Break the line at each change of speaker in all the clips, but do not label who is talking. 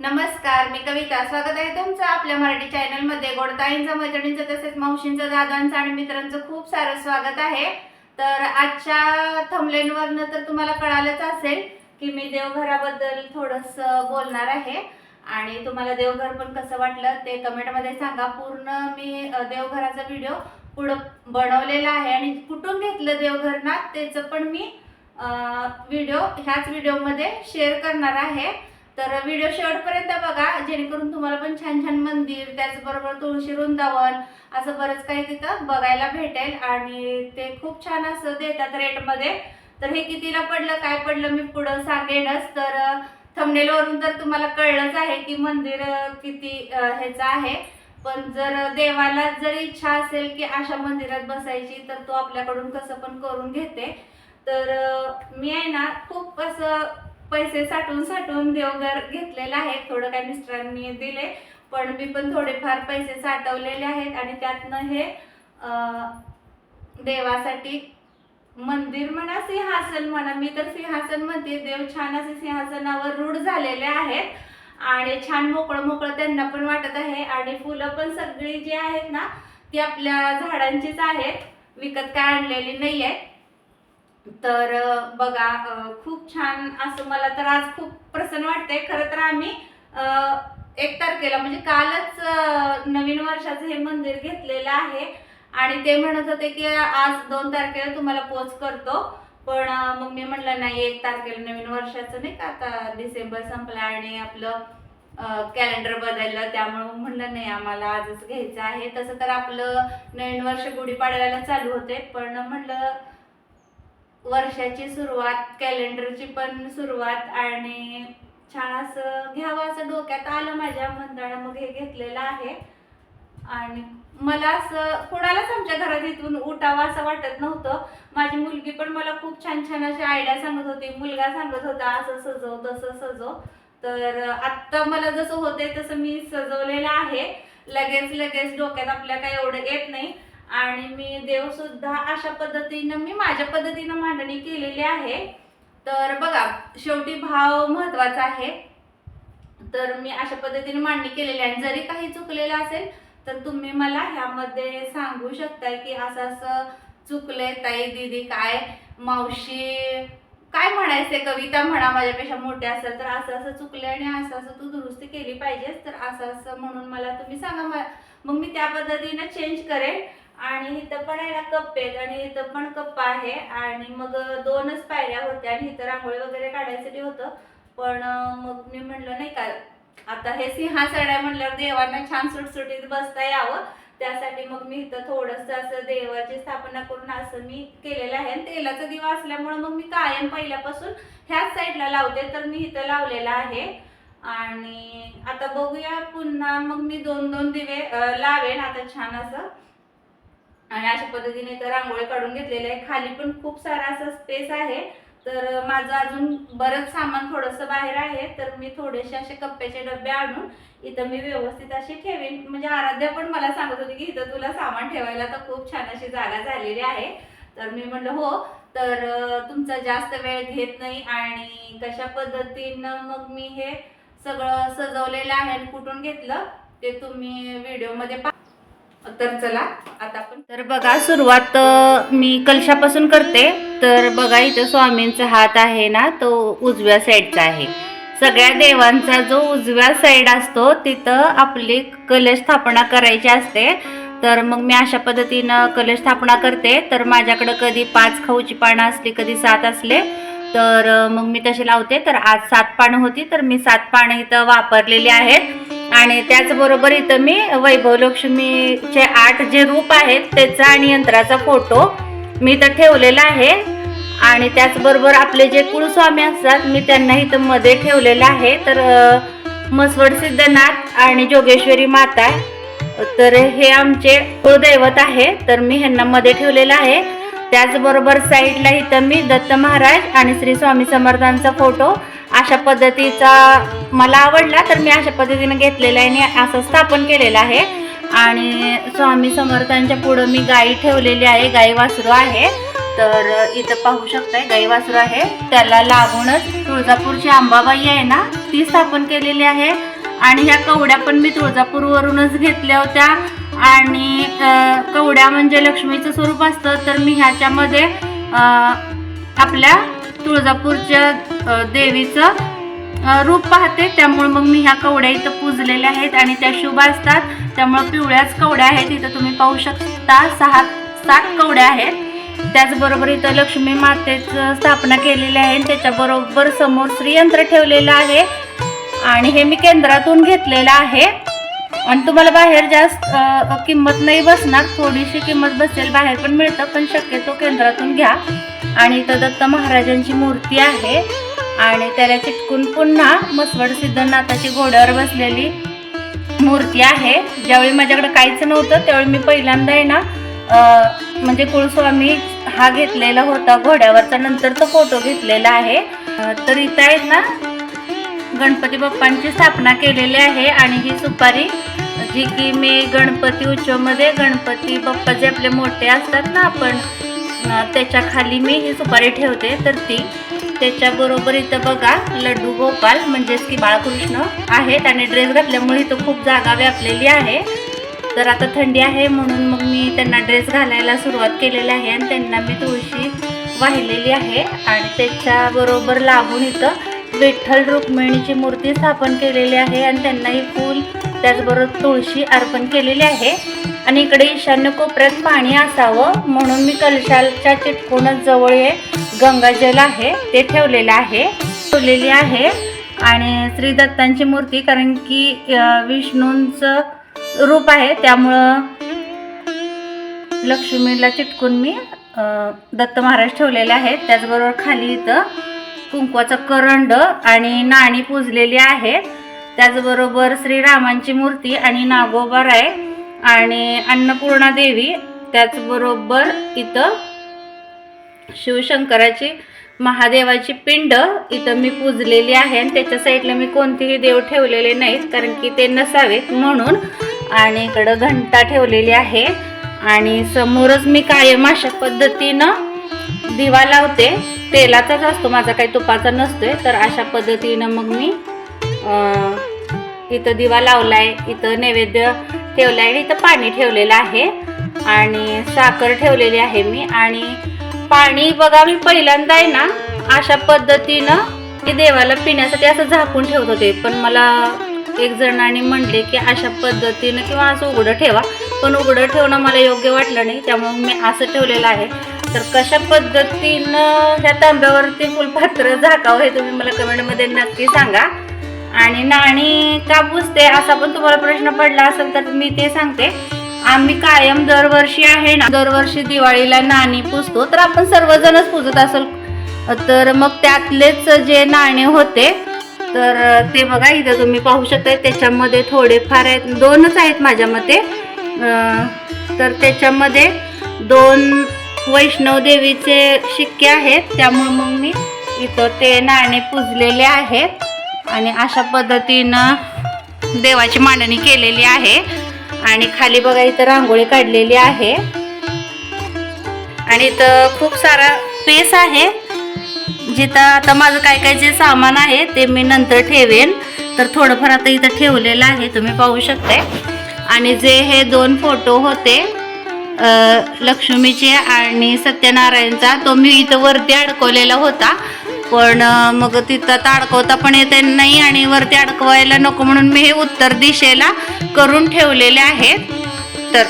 नमस्कार मी कविता. स्वागत आहे तुमचं आपल्या मराठी चॅनलमध्ये. गोडताईंचं मैत्रिणींचं तसेच मावशींचं दादांचं आणि मित्रांचं खूप सारं स्वागत आहे. तर आजच्या थंबलेनवरनं तर तुम्हाला कळालंच असेल की मी देवघराबद्दल थोडंसं बोलणार आहे. आणि तुम्हाला देवघर पण कसं वाटलं ते कमेंटमध्ये सांगा. पूर्ण मी देवघराचा व्हिडिओ पुढं बनवलेला आहे आणि कुठून घेतलं देवघर ना त्याचं पण मी व्हिडिओ ह्याच व्हिडिओमध्ये शेअर करणार आहे. तर व्हिडिओ शेवटपर्यंत बघा जेणेकरून तुम्हाला पण छान छान मंदिर त्याचबरोबर तुळशी वृंदावन असं बरंच काही तिथं बघायला भेटेल. आणि ते खूप छान असं देतात रेटमध्ये. तर हे कितीला पडलं काय पडलं मी पुढं सांगेनच. तर thumbnail तर तुम्हाला कळलंच आहे की मंदिर किती ह्याचं आहे. पण जर देवाला जर इच्छा असेल की अशा मंदिरात बसायची तर तो आपल्याकडून कसं पण करून घेते. तर मी आहे ना खूप असं पैसे साठवून साठवून देवघर घेतलेलं आहे. थोडं काय मिस्टरांनी दिले पण मी पण थोडेफार पैसे साठवलेले आहेत आणि त्यातनं हे देवासाठी मंदिर म्हणा सिंहासन म्हणा मी तर सिंहासन म्हणते देव छान असे सिंहासनावर रूढ झालेले आहेत आणि छान मोकळं मोकळं त्यांना पण वाटत आहे आणि फुलं पण सगळी जी आहेत ना ती आपल्या झाडांचीच आहेत. विकत काय आणलेली नाही आहे तर बघा खूप छान असं मला तर आज खूप प्रसन्न वाटतंय. खरं तर आम्ही एक तारखेला म्हणजे कालच नवीन वर्षाचं हे मंदिर घेतलेलं आहे. आणि ते म्हणत होते की आज दोन तारखेला तुम्हाला पोच करतो. पण मग मी म्हटलं नाही एक तारखेला नवीन वर्षाचं नाही का? आता डिसेंबर संपला आणि आपलं कॅलेंडर बदललं. त्यामुळे मग म्हणलं नाही आम्हाला आजच घ्यायचं आहे. तसं तर आपलं नवीन वर्ष गुढीपाडव्याला चालू होते पण म्हटलं वर्षाची सुरुवात कॅलेंडरची पण सुरुवात आणि छान असं घ्यावं असं डोक्यात आलं माझ्या मंदाला मग हे घेतलेलं आहे. आणि मला असं कोणालाच आमच्या घरात इथून उठावं असं वाटत नव्हतं. माझी मुलगी पण मला खूप छान छान अशी आयडिया सांगत होती. मुलगा सांगत होता असं सजव तसं सजव. तर आत्ता मला जसं होतंय तसं मी सजवलेलं आहे. लगेच लगेच डोक्यात आपल्या काही एवढं येत नाही. आणि मी देव सुद्धा अशा पद्धतीनं मी माझ्या पद्धतीनं मांडणी केलेली आहे. तर बघा शेवटी भाव महत्त्वाचा आहे. तर मी अशा पद्धतीने मांडणी केलेली आहे. आणि जरी काही चुकलेलं असेल तर तुम्ही मला ह्यामध्ये सांगू शकताय की असं असं चुकलंय ताई दीदी काय? मावशी काय म्हणायचंय? कविता म्हणा माझ्यापेक्षा मोठे असेल तर असं असं चुकले आणि असं असं तू दुरुस्ती केली पाहिजेस तर असं असं म्हणून मला तुम्ही सांगा. मग मी त्या पद्धतीनं चेंज करेन. आणि इथं पण आहे ना कप्पे आहेत आणि इथं पण कप्पा आहे आणि मग दोनच पायऱ्या होत्या आणि इथं रांगोळी वगैरे काढायसाठी होतं. पण मग मी म्हणलं नाही का आता हे सिंहासन आहे म्हटल्यावर देवांना छान सुटसुटीत बसता यावं. त्यासाठी मग मी इथं थोडंसं असं देवाची स्थापना करून असं मी केलेलं आहे. आणि तेलाचा दिवा असल्यामुळे मग मी कायम पहिल्यापासून ह्याच साईडला लावते तर मी इथं लावलेला आहे. आणि आता बघूया पुन्हा मग मी दोन दोन दिवे लावेन. आता छान असं आणि अशा पद्धतीने तर रांगोळी काढून घेतलेली आहे. खाली पण खूप सारा असा स्पेस आहे. तर माझं अजून बरंच सामान थोडंसं बाहेर आहे. तर मी थोडेसे असे कप्प्याचे डबे आणून इथं मी व्यवस्थित अशी ठेवेन. म्हणजे आराध्या पण मला सांगत होती की इथं तुला सामान ठेवायला तर खूप छान अशी जागा झालेली आहे. तर मी म्हटलं हो. तर तुमचा जास्त वेळ घेत नाही आणि कशा पद्धतीनं मग मी हे सगळं सजवलेलं आहे आणि कुठून घेतलं ते तुम्ही व्हिडिओमध्ये पा तर चला आता आपण तर बघा सुरुवात मी कलशापासून करते. तर बघा इथं स्वामींचा हात आहे ना तो उजव्या साईडचा आहे. सगळ्या देवांचा जो उजव्या साईड असतो तिथं आपली कलश स्थापना करायची असते. तर मग मी अशा पद्धतीनं कलश स्थापना करते. तर माझ्याकडं कधी पाच खाऊची पानं असली कधी सात असले तर मग मी तसे लावते. तर आज सात पानं होती तर मी सात पानं इथं वापरलेली आहेत. आणि त्याचबरोबर इथं मी वैभव लक्ष्मीचे आठ जे रूप आहेत त्याचा आणि यंत्राचा फोटो मी इथं ठेवलेला आहे. आणि त्याचबरोबर आपले जे कुळस्वामी असतात मी त्यांना इथं मध्ये ठेवलेलं आहे. तर मसवड सिद्धनाथ आणि जोगेश्वरी माता तर हे आमचे कुळदैवत आहे. तर मी ह्यांना मध्ये ठेवलेलं आहे. त्याचबरोबर साईडला इथं मी दत्त महाराज आणि श्री स्वामी समर्थांचा फोटो अशा पद्धतीचा मला आवडला तर मी अशा पद्धतीनं घेतलेला आहे आणि असं स्थापन केलेलं आहे. आणि स्वामी समर्थांच्या पुढं मी गाई ठेवलेली आहे गाई वासरू आहे. तर इथं पाहू शकताय गाई वासरू आहे. त्याला लागूनच तुळजापूरची अंबाबाई आहे ना ती स्थापन केलेली आहे. आणि ह्या कवड्या पण मी तुळजापूरवरूनच घेतल्या होत्या. आणि कवड्या म्हणजे लक्ष्मीचं स्वरूप असतं. तर मी ह्याच्यामध्ये आपल्या तुळजापूरच्या देवीचं रूप पाहते. त्यामुळे मग मी ह्या कवड्या इथं पूजलेल्या आहेत आणि त्या शुभ असतात. त्यामुळे पिवळ्याच कवड्या आहेत. इथं तुम्ही पाहू शकता सहा सात कवड्या आहेत. त्याचबरोबर इथं लक्ष्मी मातेचं स्थापना केलेली आहे. त्याच्याबरोबर समोर श्रीयंत्र ठेवलेलं आहे. आणि हे मी केंद्रातून घेतलेलं आहे. आणि तुम्हाला बाहेर जास्त किंमत नाही बसणार. थोडीशी किंमत बसेल. बाहेर पण मिळतं पण शक्यतो केंद्रातून घ्या. आणि इथं दत्त महाराजांची मूर्ती आहे. आणि त्याला चिटकून पुन्हा मसवड सिद्धनाथाची घोड्यावर बसलेली मूर्ती आहे. ज्यावेळी माझ्याकडे काहीच नव्हतं त्यावेळी मी पहिल्यांदा आहे ना म्हणजे कुळस्वामी हा घेतलेला होता घोड्यावरचा. नंतर तो फोटो घेतलेला आहे. तर इथं आहेत ना गणपती बाप्पांची स्थापना केलेली आहे. आणि ही सुपारी जी की मी गणपती उत्सवमध्ये गणपती बाप्पा जे आपले मोठे असतात ना आपण त्याच्याखाली मी ही सुपारी ठेवते. तर ती त्याच्याबरोबर इथं बघा लड्डू गोपाल म्हणजेच की बाळकृष्ण आहेत आणि ड्रेस घातल्यामुळे इथं खूप जागा व्यापलेली आहे. तर आता थंडी आहे म्हणून मग मी त्यांना ड्रेस घालायला सुरुवात केलेली आहे आणि त्यांना मी तुळशी वाहिलेली आहे. आणि त्याच्याबरोबर लागून इथं विठ्ठल रुक्मिणीची मूर्ती स्थापन केलेली आहे आणि त्यांनाही फूल त्याचबरोबर तुळशी अर्पण केलेली आहे. आणि इकडे ईशान्य कोपऱ्यात पाणी असावं म्हणून मी कलशाच्या चिटकूनच जवळ आहे. गंगाजल आहे ते ठेवलेलं आहे ठेवलेली आहे. आणि श्री दत्तांची मूर्ती कारण की विष्णूंचं रूप आहे. त्यामुळं लक्ष्मीला चिटकून मी दत्त महाराज ठेवलेले आहेत. त्याचबरोबर खाली इथं कुंकवाचं करंड आणि नाणी पूजलेली आहेत त्याचबरोबर श्रीरामांची मूर्ती आणि नागोबा आहे आणि अन्नपूर्णा देवी. त्याचबरोबर इथं शिवशंकराची महादेवाची पिंड इथं मी पूजलेली आहे आणि त्याच्या साईडला मी कोणतेही देव ठेवलेले नाहीत कारण की ते नसावेत म्हणून. आणि इकडं घंटा ठेवलेली आहे. आणि समोरच मी कायम अशा पद्धतीनं दिवा लावते. तेलाचाच असतो माझा काही तुपाचा नसतोय तर अशा पद्धतीनं मग मी इथं दिवा लावलाय इथं नैवेद्य ठेवलाय आणि इथं पाणी ठेवलेलं आहे. आणि साखर ठेवलेली आहे मी. आणि पाणी बघा मी पहिल्यांदा आहे ना अशा पद्धतीनं ते देवाला पिण्यासाठी असं झाकून ठेवत होते. पण मला एक जणांनी म्हणले की अशा पद्धतीनं किंवा असं उघडं ठेवा. पण उघडं ठेवणं मला योग्य वाटलं नाही त्यामुळे मी असं ठेवलेलं आहे. तर कशा पद्धतीनं ह्या तांब्यावरती फुलपात्र झाकावं हे तुम्ही मला कमेंटमध्ये नक्की सांगा. आणि नाणी का बुजते असा पण तुम्हाला प्रश्न पडला असेल तर मी ते सांगते. आम्ही कायम दरवर्षी आहे ना दरवर्षी दिवाळीला नाणी पुजतो. तर आपण सर्वजणच पुजत असेल. तर मग त्यातलेच जे नाणे होते तर ते बघा इथं तुम्ही पाहू शकता त्याच्यामध्ये थोडेफार आहेत दोनच आहेत माझ्या मते. तर त्याच्यामध्ये दोन वैष्णव देवीचे शिक्के आहेत. त्यामुळे मग मी इथं ते नाणे पुजलेले आहेत. आणि अशा पद्धतीनं देवाची मांडणी केलेली आहे. आणि खाली बघा इथं रांगोळी काढलेली आहे. आणि इथं खूप सारा पेस आहे. जिथं आता माझं काय काय जे सामान आहे ते मी नंतर ठेवेन. तर थोडंफार आता इथं ठेवलेलं आहे तुम्ही पाहू शकताय. आणि जे हे दोन फोटो होते लक्ष्मीचे आणि सत्यनारायणचा तो मी इथं वरती अडकवलेला होता. पण मग तिथं आता अडकवता पण येते नाही आणि वरती अडकवायला नको म्हणून मी हे उत्तर दिशेला करून ठेवलेले आहेत. तर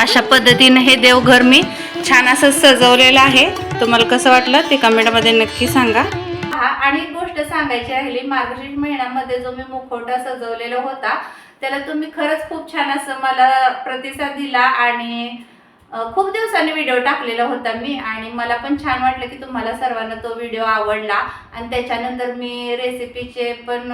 अशा पद्धतीनं हे देवघर मी छान असं सजवलेलं आहे. तुम्हाला कसं वाटलं ते कमेंटमध्ये नक्की सांगा. हा आणि एक गोष्ट सांगायची राहिली मार्गशीर्ष महिन्यामध्ये जो मी मुखवटा सजवलेला होता त्याला तुम्ही खरंच खूप छान असं मला प्रतिसाद दिला आणि खूप दिवसांनी व्हिडिओ टाकलेला होता मी आणि मला पण छान वाटलं की तुम्हाला सर्वांना तो व्हिडिओ आवडला. आणि त्याच्यानंतर मी रेसिपीचे पण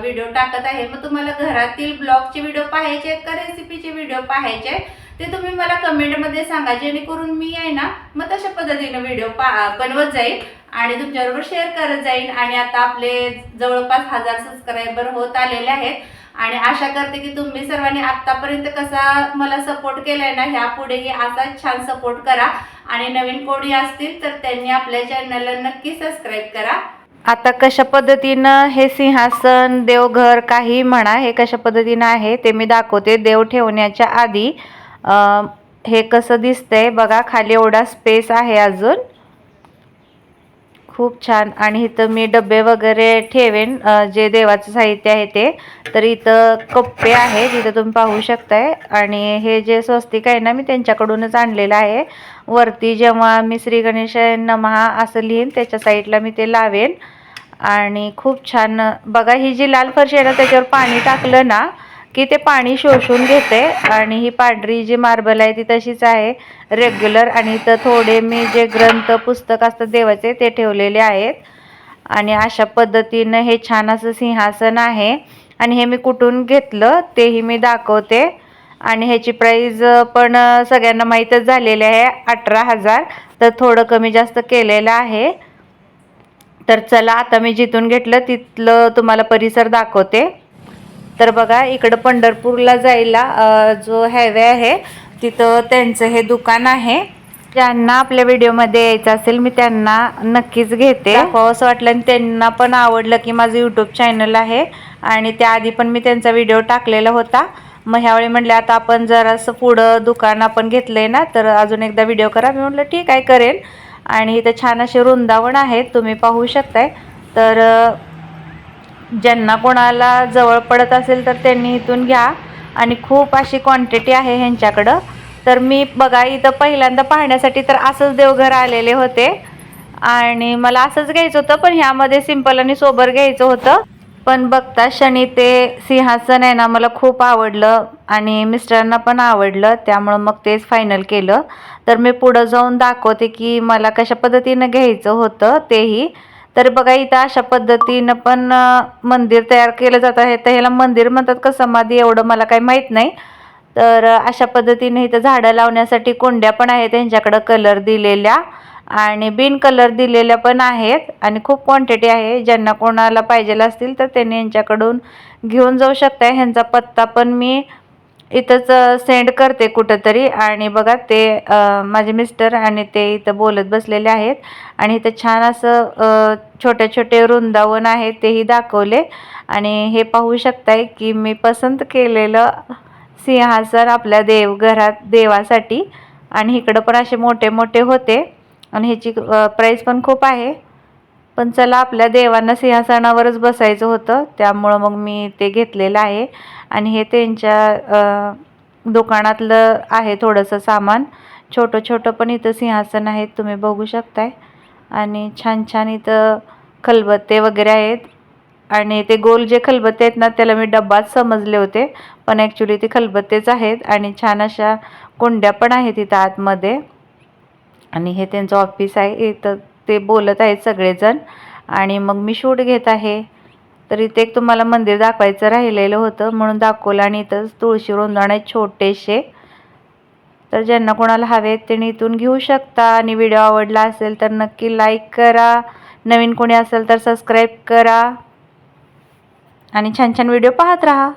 व्हिडिओ टाकत आहे. मग तुम्हाला घरातील ब्लॉगचे व्हिडिओ पाहायचे आहेत का? रेसिपीचे व्हिडिओ पाहायचे आहेत? ते तुम्ही मला कमेंटमध्ये सांगा. जेणेकरून मी आहे ना मग तशा पद्धतीनं व्हिडिओ पा बनवत जाईल आणि तुमच्याबरोबर शेअर करत जाईल आणि आता आपले जवळपास हजार सबस्क्रायबर होत आलेले आहेत. आणि आशा करते की तुम्ही सर्वांनी आत्तापर्यंत कसा मला सपोर्ट केलाय ना ह्या पुढेही असाच छान सपोर्ट करा. आणि नवीन कोणी असतील तर त्यांनी आपल्या चॅनलला नक्की सबस्क्राईब करा. आता कशा पद्धतीनं हे सिंहासन देवघर काही म्हणा हे कशा पद्धतीनं आहे ते मी दाखवते. देव ठेवण्याच्या आधी हे कसं दिसतंय बघा खाली एवढा स्पेस आहे अजून. खूप छान. आणि इथं मी डबे वगैरे ठेवेन जे देवाचं साहित्य आहे ते. तर इथं कप्पे आहेत इथं तुम्ही पाहू शकताय. आणि हे जे स्वस्तिक आहे ना मी त्यांच्याकडूनच आणलेलं आहे. वरती जेव्हा मी श्री गणेश नमहा असं लिहीन त्याच्या साईडला मी ते लावेन. आणि खूप छान बघा ही जी लाल फरशी आहे ना त्याच्यावर पाणी टाकलं ना की ते पाणी शोषून घेते आणि ही पांढरी जी मार्बल आहे ती तशीच आहे. रेग्युलर आणि इथं थोडे मी जे ग्रंथ पुस्तक असतात देवाचे ते ठेवलेले आहेत. आणि अशा पद्धतीनं हे छान असं सिंहासन आहे. आणि हे मी कुठून घेतलं तेही मी दाखवते. आणि ह्याची प्राईज पण सगळ्यांना माहीतच झालेली आहे अठरा हजार. तर थोडं कमी जास्त केलेलं आहे. तर चला आता मी जिथून घेतलं तिथलं तुम्हाला परिसर दाखवते. तर बघा इकडं पंढरपूरला जायला जो हायवे आहे तिथं त्यांचं हे दुकान आहे. ज्यांना आपल्या व्हिडिओमध्ये यायचं असेल मी त्यांना नक्कीच घेते. असं वाटलं आणि त्यांना पण आवडलं की माझं यूट्यूब चॅनल आहे. आणि त्याआधी पण मी त्यांचा व्हिडिओ टाकलेला होता. मग ह्यावेळी म्हटलं आता आपण जरासं पुढं दुकान आपण घेतलं आहे ना तर अजून एकदा व्हिडिओ करा. मी म्हटलं ठीक आहे करेन. आणि इथं छान असे वृंदावन आहेत तुम्ही पाहू शकताय. तर ज्यांना कोणाला जवळ पडत असेल तर त्यांनी इथून घ्या. आणि खूप अशी क्वांटिटी आहे ह्यांच्याकडं. तर मी बघा इथं पहिल्यांदा पाहण्यासाठी तर असंच देवघर आलेले होते. आणि मला असंच घ्यायचं होतं पण ह्यामध्ये सिंपल आणि सोबर घ्यायचं होतं. पण बघता शनी ते सिंहासन आहे ना मला खूप आवडलं. आणि मिस्टरांना पण आवडलं त्यामुळं मग तेच फायनल केलं. तर मी पुढं जाऊन दाखवते की मला कशा पद्धतीनं घ्यायचं होतं तेही. तर बघा इथं अशा पद्धतीनं पण मंदिर तयार केलं जात आहे. तर ह्याला मंदिर म्हणतात का समाधी एवढं मला काही माहीत नाही. तर अशा पद्धतीने इथं झाडं लावण्यासाठी कुंड्या पण आहेत. त्यांच्याकडं कलर दिलेल्या आणि बिन कलर दिलेल्या पण आहेत. आणि खूप क्वांटिटी आहे. ज्यांना कोणाला पाहिजेला असतील तर त्यांनी यांच्याकडून घेऊन जाऊ शकता ह्यांचा पत्ता पण मी इथंच सेंड करते कुठंतरी. आणि बघा ते माझे मिस्टर आणि ते इथं बोलत बसलेले आहेत. आणि इथं छान असं छोटे छोटे वृंदावन आहे तेही दाखवले. आणि हे पाहू शकताय की मी पसंत केलेलं सिंहासन आपल्या देवघरात देवासाठी. आणि इकडं पण असे मोठे मोठे होते. आणि ह्याची प्राईस पण खूप आहे. पण चला आपल्या देवांना सिंहासनावरच बसायचं होतं. त्यामुळं मग मी ते घेतलेलं आहे. आणि हे त्यांच्या दुकानातलं आहे थोडंसं सामान. छोटं छोटं पण इथं सिंहासन आहेत तुम्ही बघू शकताय. आणि छान छान इथं खलबत्ते वगैरे आहेत. आणि ते गोल जे खलबत्ते आहेत ना त्याला मी डब्बाच समजले होते. पण ॲक्च्युली ते खलबत्तेच आहेत आणि छान अशा कुंड्या पण आहेत इथं आतमध्ये. आणि हे त्यांचं ऑफिस आहे. इथं ते बोलत आहेत सगळेजण. आणि मग मी शूट घेत आहे. तर इथे एक तुम्हाला मंदिर दाखवायचं राहिलेलं होतं. म्हणून दाखवलं आणि इथं तुळशी वृंदावन आहे छोटेसे. तर ज्यांना कोणाला हवे आहेत त्यांनी इथून घेऊ शकता. आणि व्हिडिओ आवडला असेल तर नक्की लाईक करा. नवीन कोणी असेल तर सबस्क्राईब करा. आणि छान छान व्हिडिओ पाहत राहा.